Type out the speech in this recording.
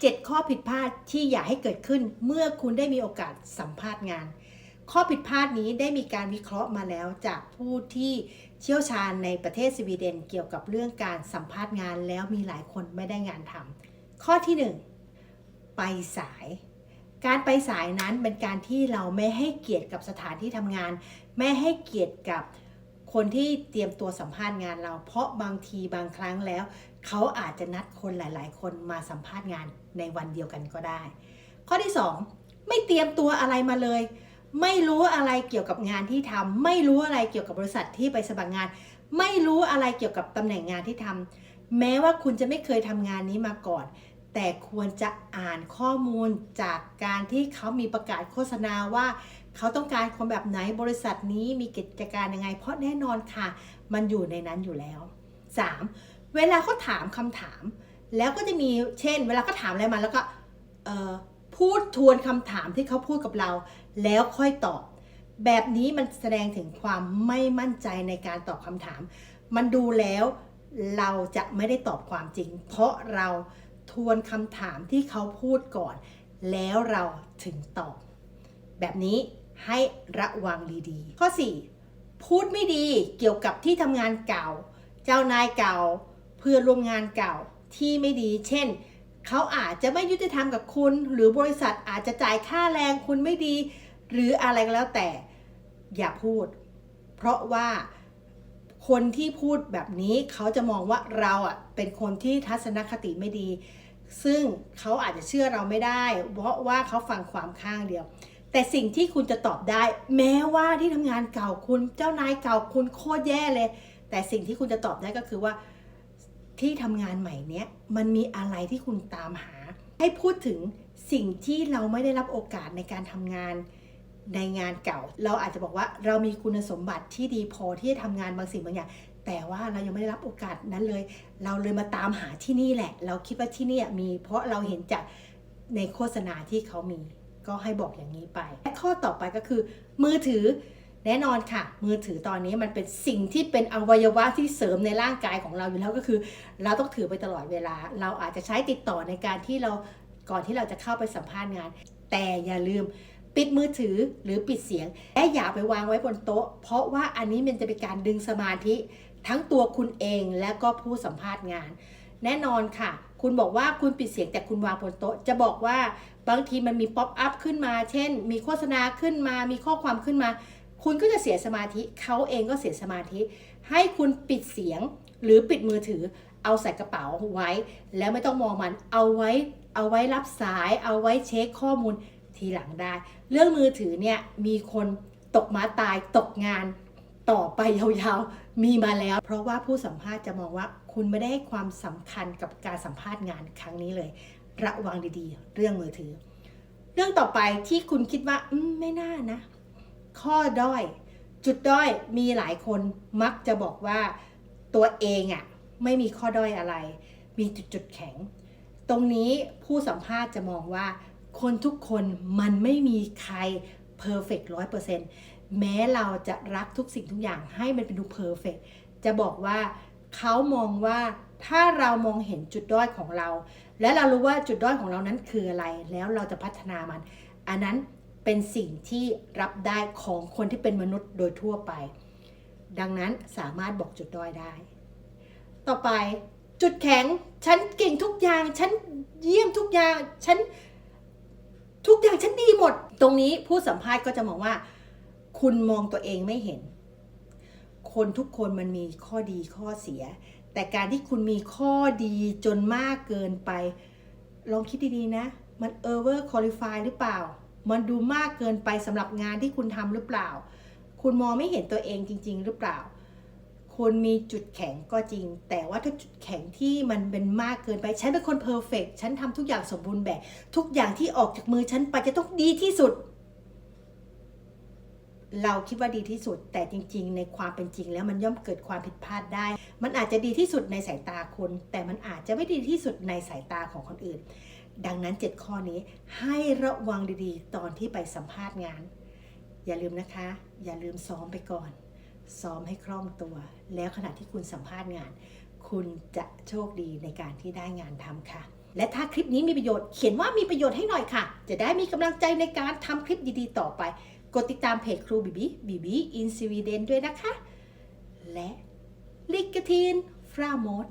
7 ข้อผิดพลาดที่อย่าให้เกิดขึ้นเมื่อคุณได้มีโอกาสสัมภาษณ์งาน ข้อผิดพลาดนี้ได้มีการวิเคราะห์มาแล้วจากผู้ที่เชี่ยวชาญในประเทศสวีเดนเกี่ยวกับเรื่องการสัมภาษณ์งานแล้วมีหลายคนไม่ได้งานทำข้อที่ 1 ไปสาย การไปสายนั้นเป็นการที่เราไม่ให้เกียรติกับสถานที่ทำงาน ไม่ให้เกียรติกับ คนที่เตรียมตัวสัมภาษณ์งานเรา เพราะบางทีบางครั้งแล้ว เขาอาจจะนัดคนหลาย ๆ คนมาสัมภาษณ์งานในวันเดียวกันก็ได้ ข้อที่ 2 ไม่เตรียมตัวอะไรมาเลย ไม่รู้อะไรเกี่ยวกับงานที่ทำไม่รู้อะไรเกี่ยวกับบริษัทที่ไปสมัครงาน ไม่รู้อะไรเกี่ยวกับตำแหน่งงานที่ทำแม้ว่าคุณจะไม่เคยทำงานนี้มาก่อน แต่ควรจะอ่านข้อมูลจากการที่เขามีประกาศโฆษณาว่า เขาต้องการคนแบบไหนบริษัทนี้มีกิจการยังไง เพราะแน่นอนค่ะ มันอยู่ในนั้นอยู่แล้ว 3. เวลาเขาถามคำถาม แล้วก็จะมีเช่น เวลาเขาถามอะไรมาแล้วก็พูดทวนคำถามที่เขาพูดกับเรา แล้วค่อยตอบ แบบนี้มันแสดงถึงความไม่มั่นใจในการตอบคำถาม มันดูแล้วเราจะไม่ได้ตอบความจริง เพราะเรา ทวนคำถามที่เขาพูดก่อน แล้วเราถึงตอบ แบบนี้ให้ระวังดีๆ ข้อ 4 พูดไม่ดีเกี่ยวกับที่ทำงานเก่า เจ้านายเก่า เพื่อนร่วมงานเก่าที่ไม่ดี เช่น เขาอาจจะไม่ยุติธรรมกับคุณ หรือบริษัทอาจจะจ่ายค่าแรงคุณไม่ดี หรืออะไรก็แล้วแต่ อย่าพูด เพราะว่า คนที่พูดแบบนี้เขาจะมองว่าเราอะเป็นคนที่ทัศนคติไม่ดี ซึ่งเขาอาจจะเชื่อเราไม่ได้ เพราะว่าเขาฟังความข้างเดียว แต่สิ่งที่คุณจะตอบได้ แม้ว่าที่ทำงานเก่าคุณเจ้านายเก่าคุณโคตรแย่เลย แต่สิ่งที่คุณจะตอบได้ก็คือว่าที่ทำงานใหม่เนี้ยมันมีอะไรที่คุณตามหา ให้พูดถึงสิ่งที่เราไม่ได้รับโอกาสในการทำงาน ในงานเก่า เราอาจจะบอกว่าเรามีคุณสมบัติที่ดีพอที่จะทำงานบางสิ่งบางอย่าง แต่ว่าเรายังไม่ได้รับโอกาสนั้นเลย เราเลยมาตามหาที่นี่แหละ เราคิดว่าที่นี่มี เพราะเราเห็นจากในโฆษณาที่เขามี ก็ให้บอกอย่างนี้ไปและข้อต่อไปก็คือ มือถือแน่นอนค่ะ มือถือตอนนี้มันเป็นสิ่งที่เป็นอวัยวะที่เสริมในร่างกายของเราอยู่แล้วก็คือ เราต้องถือไปตลอดเวลา เราอาจจะใช้ติดต่อในการที่เราก่อนที่เราจะเข้าไปสัมภาษณ์งาน แต่อย่าลืม ปิดมือถือหรือปิดเสียง และอย่าไปวางไว้บนโต๊ะ เพราะว่าอันนี้มันจะเป็นการดึงสมาธิ ทั้งตัวคุณเองและก็ผู้สัมภาษณ์งาน แน่นอนค่ะ คุณบอกว่าคุณปิดเสียงแต่คุณวางบนโต๊ะ จะบอกว่าบางทีมันมีป๊อปอัพขึ้นมา เช่น มีโฆษณาขึ้นมา มีข้อความขึ้นมา คุณก็จะเสียสมาธิเขาเองก็เสียสมาธิ ให้คุณปิดเสียงหรือปิดมือถือเอาใส่กระเป๋าไว้ แล้วไม่ต้องมองมันเอาไว้เอาไว้รับสาย เอาไว้เช็คข้อมูล ทีหลังได้ เรื่องมือถือเนี่ยมีคนตกม้าตายตกงานต่อไปยาวๆ มีมาแล้ว เพราะว่าผู้สัมภาษณ์จะมองว่าคุณไม่ได้ให้ความสำคัญกับการสัมภาษณ์งานครั้งนี้เลย ระวังดีๆ เรื่องมือถือ เรื่องต่อไปที่คุณคิดว่าอืมไม่น่านะ ข้อด้อย จุดด้อยมีหลายคนมักจะบอกว่าตัวเองอะ่ะไม่มีข้อด้อยอะไร มีจุดจุดๆแข็ง ตรงนี้ผู้สัมภาษณ์จะมองว่า คนทุกคนมันไม่มีใครเพอร์เฟกต์ร้อยเปอร์เซ็นต์แม้เราจะรักทุกสิ่งทุกอย่างให้มันเป็นดูเพอร์เฟกต์จะบอกว่าเขามองว่าถ้าเรามองเห็นจุดด้อยของเรา และเรารู้ว่าจุดด้อยของเรานั้นคืออะไร แล้วเราจะพัฒนามัน อันนั้นเป็นสิ่งที่รับได้ของคนที่เป็นมนุษย์โดยทั่วไป ดังนั้นสามารถบอกจุดด้อยได้ ต่อไปจุดแข็ง ฉันเก่งทุกอย่าง ฉันเยี่ยมทุกอย่าง ฉัน ทุกอย่างฉันดีหมด ตรงนี้ผู้สัมภาษณ์ก็จะมองว่า คุณมองตัวเองไม่เห็น คนทุกคนมันมีข้อดีข้อเสีย แต่การที่คุณมีข้อดีจนมากเกินไป ลองคิดดีๆนะ มัน over qualify หรือเปล่า มันดูมากเกินไปสำหรับงานที่คุณทำหรือเปล่า คุณมองไม่เห็นตัวเองจริง ๆ หรือเปล่า คุณมีจุดแข็งก็จริง แต่ว่าถ้าจุดแข็งที่มันเป็นมากเกินไป ฉันเป็นคนเพอร์เฟกฉันทำทุกอย่างสมบูรณ์แบบ ทุกอย่างที่ออกจากมือฉันไปจะต้องดีที่สุด เราคิดว่าดีที่สุด แต่จริง ๆ ในความเป็นจริงแล้วมันย่อมเกิดความผิดพลาดได้ มันอาจจะดีที่สุดในสายตาคุณ แต่มันอาจจะไม่ดีที่สุดในสายตาของคนอื่น ดังนั้น 7 ข้อนี้ให้ระวังดีๆ ตอนที่ไปสัมภาษณ์งาน อย่าลืมนะคะ อย่าลืมซ้อมไปก่อน ซ้อมให้คล่องตัว แล้วขณะที่คุณสัมภาษณ์งาน คุณจะโชคดีในการที่ได้งานทำค่ะ และถ้าคลิปนี้มีประโยชน์เขียนว่ามีประโยชน์ให้หน่อยค่ะ จะได้มีกำลังใจในการทำคลิปดีๆ ต่อไป กดติดตามเพจครูบีบีบีบีอินสวีเดนด้วยนะคะ และลิกทีนฟรามด